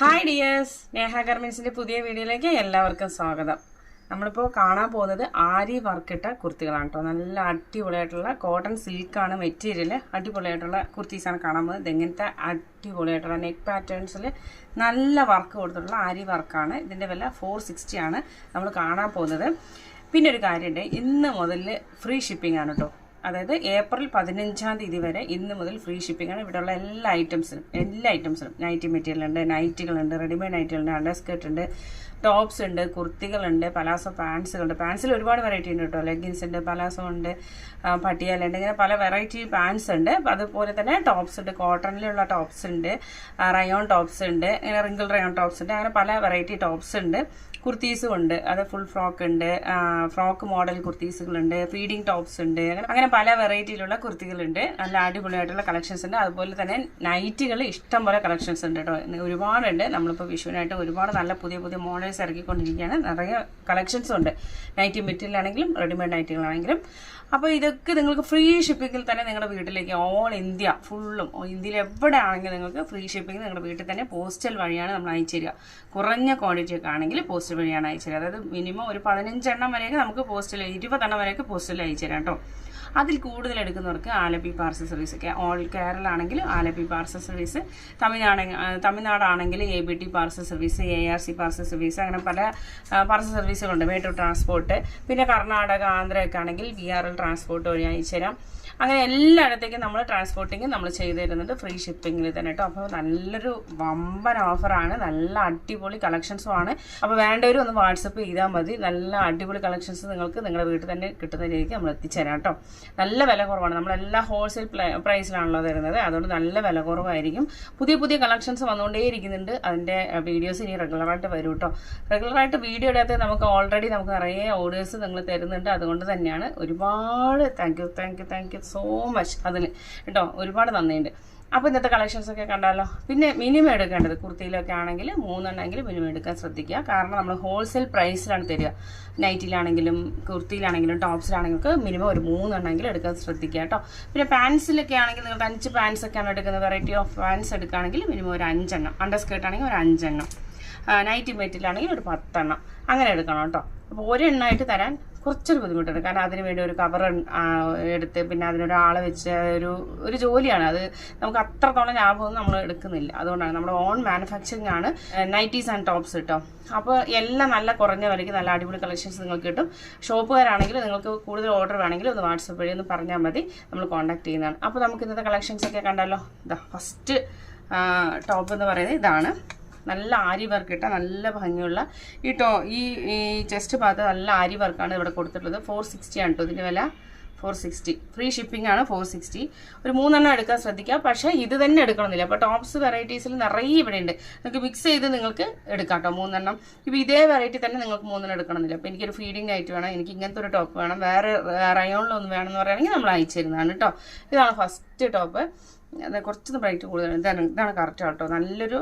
Hi dears Neha ഗർമെൻസിന്റെ പുതിയ വീഡിയോയിലേക്ക് എല്ലാവർക്കും സ്വാഗതം. നമ്മളിപ്പോൾ കാണാൻ പോകുന്നത് ആരി വർക്കിട്ട കുർത്തികളാണ് കേട്ടോ. നല്ല അടിപൊളിയായിട്ടുള്ള കോട്ടൺ സിൽക്കാണ് മെറ്റീരിയൽ അടിപൊളിയായിട്ടുള്ള കുർത്തീസാണ് കാണാൻ പോകുന്നത്. ഇതെങ്ങനത്തെ അടിപൊളിയായിട്ടുള്ള നെക്ക് പാറ്റേൺസിൽ നല്ല വർക്ക് കൊടുത്തിട്ടുള്ള ആരി വർക്കാണ്. ഇതിന്റെ വില ഫോർ സിക്സ്റ്റി ആണ്. നമ്മൾ കാണാൻ പോകുന്നത്. പിന്നെ ഒരു കാര്യമുണ്ട്. ഇന്ന് മുതൽ ഫ്രീ ഷിപ്പിംഗ് ആണ് കേട്ടോ. അതായത് ഏപ്രിൽ പതിനഞ്ചാം തീയതി വരെ ഇന്ന് മുതൽ ഫ്രീ ഷിപ്പിംഗ് ആണ്. ഇവിടെയുള്ള എല്ലാ ഐറ്റംസിനും എല്ലാ ഐറ്റംസിനും നൈറ്റി മെറ്റീരിയൽ ഉണ്ട് നൈറ്റികളുണ്ട് റെഡിമെയ്ഡ് നൈറ്റികളുണ്ട് അണ്ടർ സ്കേർട്ട് ഉണ്ട് ടോപ്സ് ഉണ്ട് കുർത്തികളുണ്ട് പലാസോ പാൻസുകളുണ്ട് പാൻസിൽ ഒരുപാട് വെറൈറ്റി ഉണ്ട് കേട്ടോ. ലെഗിൻസ് ഉണ്ട് പലാസോ ഉണ്ട് പട്ടിയാലുണ്ട് ഇങ്ങനെ പല വെറൈറ്റി പാൻസ് ഉണ്ട്. അതുപോലെ തന്നെ ടോപ്സ് ഉണ്ട് കോട്ടണിലുള്ള ടോപ്സ് ഉണ്ട് റയോൺ ടോപ്സ് ഉണ്ട് ഇങ്ങനെ റിങ്കിൾ റയോൺ ടോപ്സ് ഉണ്ട് അങ്ങനെ പല വെറൈറ്റി ടോപ്സ് ഉണ്ട്. കുർത്തീസും ഉണ്ട് അത് ഫുൾ ഫ്രോക്ക് ഉണ്ട്. ഫ്രോക്ക് മോഡൽ കുർത്തീസുകളുണ്ട്. ഫീഡിങ് ടോപ്സ് ഉണ്ട്. അങ്ങനെ പല വെറൈറ്റിയിലുള്ള കുർത്തികളുണ്ട്. നല്ല അടിപൊളിയായിട്ടുള്ള കളക്ഷൻസ് ഉണ്ട്. അതുപോലെ തന്നെ നൈറ്റുകൾ ഇഷ്ടം പോലെ കളക്ഷൻസ് ഉണ്ട് കേട്ടോ ഒരുപാടുണ്ട്. നമ്മളിപ്പോൾ വിഷുവിനായിട്ട് ഒരുപാട് നല്ല പുതിയ പുതിയ മോഡൽസ് ഇറക്കിക്കൊണ്ടിരിക്കുകയാണ് നിറയെ കളക്ഷൻസും ഉണ്ട്. നൈറ്റി മെറ്റീരിയൽ ആണെങ്കിലും റെഡിമെയ്ഡ് നൈറ്റുകളാണെങ്കിലും അപ്പോൾ ഇതൊക്കെ നിങ്ങൾക്ക് ഫ്രീ ഷിപ്പിങ്ങിൽ തന്നെ നിങ്ങളുടെ വീട്ടിലേക്ക് ഓൾ ഇന്ത്യ ഫുള്ളും ഇന്ത്യയിൽ എവിടെ ആണെങ്കിലും നിങ്ങൾക്ക് ഫ്രീ ഷിപ്പിംഗ് നിങ്ങളുടെ വീട്ടിൽ തന്നെ പോസ്റ്റൽ വഴിയാണ് നമ്മൾ അയച്ചു തരിക. കുറഞ്ഞ ക്വാണ്ടിറ്റി ഒക്കെ ആണെങ്കിൽ പോസ്റ്റൽ വഴിയാണ് അയച്ചു തരിക അതായത് മിനിമം ഒരു പതിനഞ്ചെണ്ണം വരെയൊക്കെ നമുക്ക് പോസ്റ്റിൽ ഇരുപതെണ്ണം വരെയൊക്കെ പോസ്റ്റിൽ അയച്ചു തരാം കേട്ടോ. അതിൽ കൂടുതൽ എടുക്കുന്നവർക്ക് Alleppey parcel service all Kerala ആണെങ്കിൽ Alleppey parcel service Tamil Nadu തമിഴ്നാടാണെങ്കിൽ A B T parcel service A R C parcel service അങ്ങനെ പല പാർസൽ സർവീസുകളുണ്ട് മേട്ടൂർ ട്രാൻസ്പോർട്ട് പിന്നെ കർണാടക ആന്ധ്രയൊക്കെ ആണെങ്കിൽ ബി ആർ എൽ ട്രാൻസ്പോർട്ട് വഴി അയച്ചു തരാം. അങ്ങനെ എല്ലായിടത്തേക്കും നമ്മൾ ട്രാൻസ്പോർട്ടിങ് നമ്മൾ ചെയ്തു തരുന്നുണ്ട്. ഫ്രീ ഷിപ്പിങ്ങിൽ തന്നെ കേട്ടോ അപ്പോൾ നല്ലൊരു വമ്പൻ ഓഫറാണ് നല്ല അടിപൊളി കളക്ഷൻസും ആണ്. അപ്പോൾ വേണ്ടവർ ഒന്ന് വാട്സപ്പ് ചെയ്താൽ മതി. നല്ല അടിപൊളി കളക്ഷൻസ് നിങ്ങൾക്ക് നിങ്ങളുടെ വീട്ടിൽ തന്നെ കിട്ടുന്ന രീതിക്ക് നമ്മൾ എത്തിച്ചേരാം കേട്ടോ നല്ല വില കുറവാണ്. നമ്മളെല്ലാം ഹോൾസെയിൽ പ്രൈസിലാണല്ലോ തരുന്നത് അതുകൊണ്ട് നല്ല വില കുറവായിരിക്കും. പുതിയ പുതിയ കളക്ഷൻസ് വന്നുകൊണ്ടേ ഇരിക്കുന്നുണ്ട് അതിന്റെ വീഡിയോസ് ഇനി റെഗുലറായിട്ട് വരും കേട്ടോ റെഗുലറായിട്ട് വീഡിയോ ഇടാത്ത നമുക്ക് ഓൾറെഡി നമുക്ക് നിറയെ ഓർഡേഴ്സ് നിങ്ങൾ തരുന്നുണ്ട്. അതുകൊണ്ട് തന്നെയാണ് ഒരുപാട് thank you thank you thank you so much അതിന്. കേട്ടോ ഒരുപാട് നന്ദിയുണ്ട്. അപ്പോൾ ഇന്നത്തെ കളക്ഷൻസൊക്കെ കണ്ടാലോ? പിന്നെ മിനിമം എടുക്കേണ്ടത് കുർത്തിയിലൊക്കെ ആണെങ്കിൽ മൂന്നെണ്ണമെങ്കിലും മിനിമം എടുക്കാൻ ശ്രദ്ധിക്കുക. കാരണം നമ്മൾ ഹോൾസെയിൽ പ്രൈസിലാണ് തരിക. നൈറ്റിലാണെങ്കിലും കുർത്തിയിലാണെങ്കിലും ടോപ്സിലാണെങ്കിലും മിനിമം ഒരു മൂന്നെണ്ണമെങ്കിലും എടുക്കാൻ ശ്രദ്ധിക്കുക കേട്ടോ. പിന്നെ പാൻസിലൊക്കെ ആണെങ്കിൽ നിങ്ങൾക്ക് അഞ്ച് പാൻസ് ഒക്കെയാണ് എടുക്കുന്നത്. വെറൈറ്റി ഓഫ് പാൻസ് എടുക്കുകയാണെങ്കിൽ മിനിമം ഒരു അഞ്ചെണ്ണം. അണ്ടർ സ്കേർട്ട് ആണെങ്കിൽ ഒരു അഞ്ചെണ്ണം. നൈറ്റി മെറ്റിലാണെങ്കിൽ ഒരു പത്തെണ്ണം. അങ്ങനെ എടുക്കണം കേട്ടോ. അപ്പോൾ ഒരെണ്ണമായിട്ട് തരാൻ കുറച്ചൊരു ബുദ്ധിമുട്ടുണ്ട് കാരണം അതിന് വേണ്ടി ഒരു കവർ എടുത്ത് പിന്നെ അതിനൊരാളെ വെച്ച് ഒരു ഒരു ജോലിയാണ്. അത് നമുക്ക് അത്രത്തോളം ലാഭമൊന്നും നമ്മൾ എടുക്കുന്നില്ല. അതുകൊണ്ടാണ് നമ്മുടെ ഓൺ മാനുഫാക്ചറിങ് ആണ് നൈറ്റീസ് ആൻഡ് ടോപ്സ് കേട്ടോ അപ്പോൾ എല്ലാം നല്ല കുറഞ്ഞ വിലയ്ക്ക് നല്ല അടിപൊളി കളക്ഷൻസ് നിങ്ങൾക്ക് കിട്ടും. ഷോപ്പുകാരാണെങ്കിൽ നിങ്ങൾക്ക് കൂടുതൽ ഓർഡർ വേണമെങ്കിൽ ഒന്ന് വാട്സപ്പ് വഴി ഒന്ന് പറഞ്ഞാൽ മതി. നമ്മൾ കോൺടാക്ട് ചെയ്യുന്നതാണ്. അപ്പോൾ നമുക്ക് ഇന്നത്തെ കളക്ഷൻസ് ഒക്കെ കണ്ടല്ലോ. ഇതാ ഫസ്റ്റ് ടോപ്പ് എന്ന് പറയുന്നത് ഇതാണ്. നല്ല ആരി വർക്ക് ഇട്ട നല്ല ഭംഗിയുള്ള ഈ ടോ ഈ ചെസ്റ്റ് ഭാഗത്ത് നല്ല ആരി വർക്കാണ് ഇവിടെ കൊടുത്തിട്ടുള്ളത്. ഫോർ സിക്സ്റ്റി ആണ് കേട്ടോ ഇതിന്റെ വില. ഫോർ സിക്സ്റ്റി ഫ്രീ ഷിപ്പിംഗ് ആണ് ഫോർ സിക്സ്റ്റി ഒരു മൂന്നെണ്ണം എടുക്കാൻ ശ്രദ്ധിക്കുക പക്ഷേ ഇത് തന്നെ എടുക്കണമെന്നില്ല. അപ്പോൾ ടോപ്സ് വെറൈറ്റീസിൽ നിറയെ ഇവിടെ ഉണ്ട്. നിങ്ങൾക്ക് മിക്സ് ചെയ്ത് നിങ്ങൾക്ക് എടുക്കാം കേട്ടോ മൂന്നെണ്ണം. ഇപ്പോൾ ഇതേ വെറൈറ്റി തന്നെ നിങ്ങൾക്ക് മൂന്നെണ്ണം എടുക്കണമെന്നില്ല. അപ്പോൾ എനിക്കൊരു ഫീഡിംഗ് ആയിട്ട് വേണം എനിക്ക് ഇങ്ങനത്തെ ഒരു ടോപ്പ് വേണം. വേറെ റയോണിലൊന്നും വേണമെന്ന് പറയുകയാണെങ്കിൽ നമ്മൾ അയച്ചു തരുന്നതാണ് കേട്ടോ ഇതാണ് ഫസ്റ്റ് ടോപ്പ് കുറച്ചൊന്ന് ബ്രൈറ്റ് കൂടുതലാണ്. ഇതാണ് ഇതാണ് കറക്റ്റ് കേട്ടോ നല്ലൊരു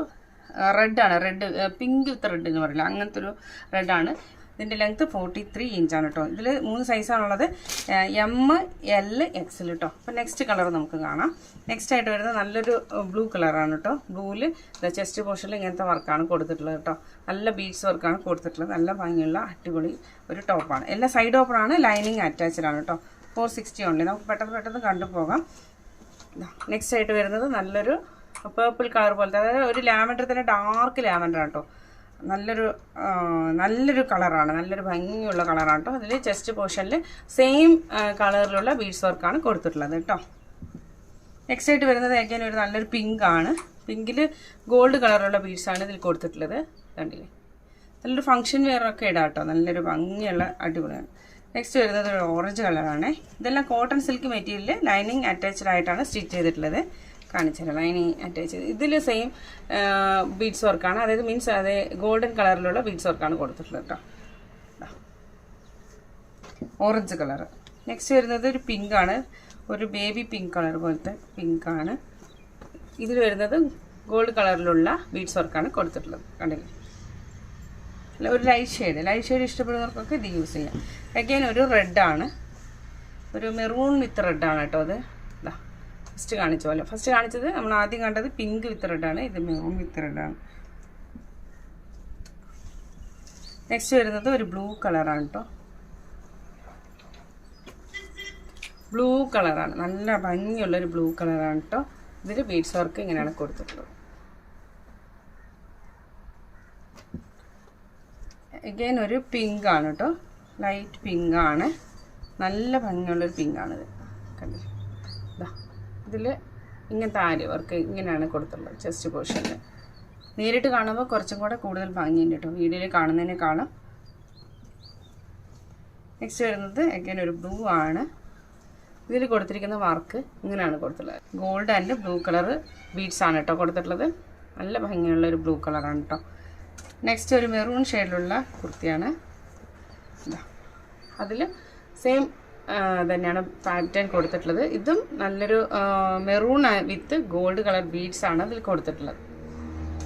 റെഡാണ് റെഡ് പിങ്ക് വിത്ത് റെഡ് എന്ന് പറയില്ല. അങ്ങനത്തെ ഒരു റെഡാണ് ഇതിന്റെ ലെങ്ത്ത് ഫോർട്ടി ത്രീ ഇഞ്ചാണ് കേട്ടോ ഇതിൽ മൂന്ന് സൈസാണുള്ളത് എം എൽ എക്സൽ കേട്ടോ അപ്പോൾ നെക്സ്റ്റ് കളർ നമുക്ക് കാണാം. നെക്സ്റ്റ് ആയിട്ട് വരുന്നത് നല്ലൊരു ബ്ലൂ കളറാണ് കേട്ടോ ബ്ലൂവിൽ ചെസ്റ്റ് പോർഷനിൽ ഇങ്ങനത്തെ വർക്കാണ് കൊടുത്തിട്ടുള്ളത് കേട്ടോ നല്ല ബീഡ്സ് വർക്കാണ് കൊടുത്തിട്ടുള്ളത്. നല്ല ഭംഗിയുള്ള അടിപൊളി ഒരു ടോപ്പാണ് എല്ലാ സൈഡ് ഓപ്പണാണ് ലൈനിങ് അറ്റാച്ച്ഡ് ആണ് കേട്ടോ ഫോർ സിക്സ്റ്റി ഉണ്ട് നമുക്ക് പെട്ടെന്ന് പെട്ടെന്ന് കണ്ടുപോകാം. നെക്സ്റ്റ് ആയിട്ട് വരുന്നത് നല്ലൊരു പേർപ്പിൾ കളർ പോലത്തെ അതായത് ഒരു ലാവൻഡർ തന്നെ ഡാർക്ക് ലാവൻഡർ കേട്ടോ നല്ലൊരു നല്ലൊരു കളറാണ് നല്ലൊരു ഭംഗിയുള്ള കളറാണ് കേട്ടോ അതിൽ ചെസ്റ്റ് പോർഷനിൽ സെയിം കളറിലുള്ള ബീഡ്സ് വർക്കാണ് കൊടുത്തിട്ടുള്ളത് കേട്ടോ നെക്സ്റ്റ് ആയിട്ട് വരുന്നത് again ഒരു നല്ലൊരു പിങ്ക് ആണ്. പിങ്കിൽ ഗോൾഡ് കളറുള്ള ബീഡ്സാണ് ഇതിൽ കൊടുത്തിട്ടുള്ളത്. കണ്ടില്ലേ? നല്ലൊരു ഫംഗ്ഷൻ വെയറൊക്കെ ഇടാം കേട്ടോ നല്ലൊരു ഭംഗിയുള്ള അടിപൊളിയാണ് നെക്സ്റ്റ് വരുന്നത് ഒരു ഓറഞ്ച് കളറാണ് ഇതെല്ലാം cotton silk material lining attached ആയിട്ടാണ് സ്റ്റിച്ച് ചെയ്തിട്ടുള്ളത്. കാണിച്ചുതരാം. ലൈനിങ് അറ്റാച്ച് ചെയ്ത് ഇതിൽ സെയിം ബീഡ്സ് വർക്കാണ് അതായത് മീൻസ് അത് ഗോൾഡൻ കളറിലുള്ള ബീഡ്സ് വർക്കാണ് കൊടുത്തിട്ടുള്ളത് കേട്ടോ ഓറഞ്ച് കളർ നെക്സ്റ്റ് വരുന്നത് ഒരു പിങ്ക് ആണ്. ഒരു ബേബി പിങ്ക് കളർ പോലത്തെ പിങ്ക് ആണ്. ഇതിൽ വരുന്നത് ഗോൾഡ് കളറിലുള്ള ബീഡ്സ് വർക്കാണ് കൊടുത്തിട്ടുള്ളത്. കണ്ടില്ലേ? അല്ല ഒരു ലൈറ്റ് ഷെയ്ഡ് ലൈറ്റ് ഷെയ്ഡ് ഇഷ്ടപ്പെടുന്നവർക്കൊക്കെ ഇത് യൂസ് ചെയ്യാം. അഗൈൻ ഒരു റെഡാണ് ഒരു മെറൂൺ വിത്ത് റെഡാണ് കേട്ടോ അത്. ഫസ്റ്റ് കാണിച്ച പോലെ. ഫസ്റ്റ് കാണിച്ചത് നമ്മൾ ആദ്യം കണ്ടത് പിങ്ക് വിത്ത് റെഡാണ് ഇത് മെറൂൺ വിത്ത് റെഡാണ് നെക്സ്റ്റ് വരുന്നത് ഒരു ബ്ലൂ കളറാണ് കേട്ടോ ബ്ലൂ കളറാണ് നല്ല ഭംഗിയുള്ളൊരു ബ്ലൂ കളറാണ് കേട്ടോ ഇതിൽ ബീഡ്സ് വർക്ക് ഇങ്ങനെയാണ് കൊടുത്തിട്ടുള്ളത്. അഗൈൻ ഒരു പിങ്ക് ആണ് കേട്ടോ ലൈറ്റ് പിങ്ക് ആണ്. നല്ല ഭംഗിയുള്ളൊരു പിങ്കാണിത് കണ്ടില്ലേ? ഇതിൽ ഇങ്ങനത്തെ ആര്യ വർക്ക് ഇങ്ങനെയാണ് കൊടുത്തുള്ളത് ചെസ്റ്റ് പോർഷനിൽ നേരിട്ട് കാണുമ്പോൾ കുറച്ചും കൂടെ കൂടുതൽ ഭംഗിയുണ്ട് കേട്ടോ വീഡിയോയിൽ കാണുന്നതിനേക്കാളും നെക്സ്റ്റ് വരുന്നത് അഗൈൻ ഒരു ബ്ലൂ ആണ്. ഇതിൽ കൊടുത്തിരിക്കുന്ന വർക്ക് ഇങ്ങനെയാണ് കൊടുത്തിട്ടുള്ളത് gold and blue colour beads ആണ് കേട്ടോ കൊടുത്തിട്ടുള്ളത്. നല്ല ഭംഗിയുള്ള ഒരു ബ്ലൂ കളറാണ് കേട്ടോ നെക്സ്റ്റ് ഒരു മെറൂൺ ഷെയ്ഡിലുള്ള കുർത്തിയാണ്. അതിൽ സെയിം തന്നെയാണ് പാറ്റേൺ കൊടുത്തിട്ടുള്ളത്. ഇതും നല്ലൊരു maroon with gold colour beads ആണ് അതിൽ കൊടുത്തിട്ടുള്ളത്.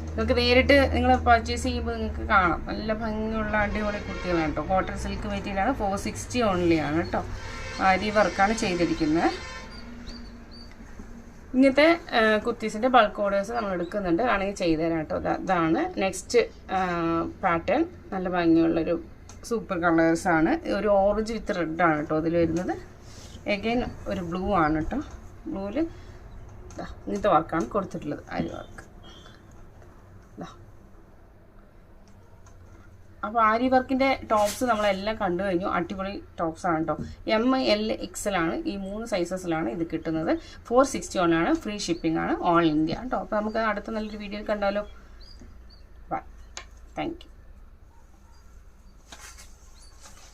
നിങ്ങൾക്ക് നേരിട്ട് നിങ്ങൾ പർച്ചേസ് ചെയ്യുമ്പോൾ നിങ്ങൾക്ക് കാണാം. നല്ല ഭംഗിയുള്ള അടിപൊളി കുർത്തികളാണ് കേട്ടോ. കോട്ടൺ സിൽക്ക് മെറ്റീരിയലാണ്. ഫോർ സിക്സ്റ്റി ഓൺലി ആണ് കേട്ടോ. ആരി വർക്കാണ് ചെയ്തിരിക്കുന്നത്. ഇങ്ങനത്തെ കുർത്തീസിന്റെ ബൾക്ക് ഓർഡേഴ്സ് നമ്മൾ എടുക്കുന്നുണ്ട്. ആണെങ്കിൽ ചെയ്തു തരാം കേട്ടോ. ഇതാ- ഇതാണ്. നെക്സ്റ്റ് പാറ്റേൺ നല്ല ഭംഗിയുള്ളൊരു സൂപ്പർ കളേഴ്സാണ്. ഒരു ഓറഞ്ച് വിത്ത് റെഡ് ആണ് കേട്ടോ അതിൽ വരുന്നത്. എഗെയിൻ ഒരു ബ്ലൂ ആണ് കേട്ടോ ബ്ലൂവിൽ ഇങ്ങനത്തെ വർക്കാണ് കൊടുത്തിട്ടുള്ളത്. അരി വർക്ക്. അപ്പോൾ ആരി വർക്കിന്റെ ടോപ്സ് നമ്മളെല്ലാം കണ്ടു കഴിഞ്ഞു. അടിപൊളി ടോപ്സ് ആണ് കേട്ടോ എം എൽ എക്സൽ ആണ്. ഈ മൂന്ന് സൈസസിലാണ് ഇത് കിട്ടുന്നത്. ഫോർ സിക്സ്റ്റി ആണ്. ഫ്രീ ഷിപ്പിംഗ് ആണ്. ഓൾ ഇന്ത്യ കേട്ടോ അപ്പോൾ നമുക്ക് അടുത്ത നല്ലൊരു വീഡിയോ കണ്ടാലോ. Bye thank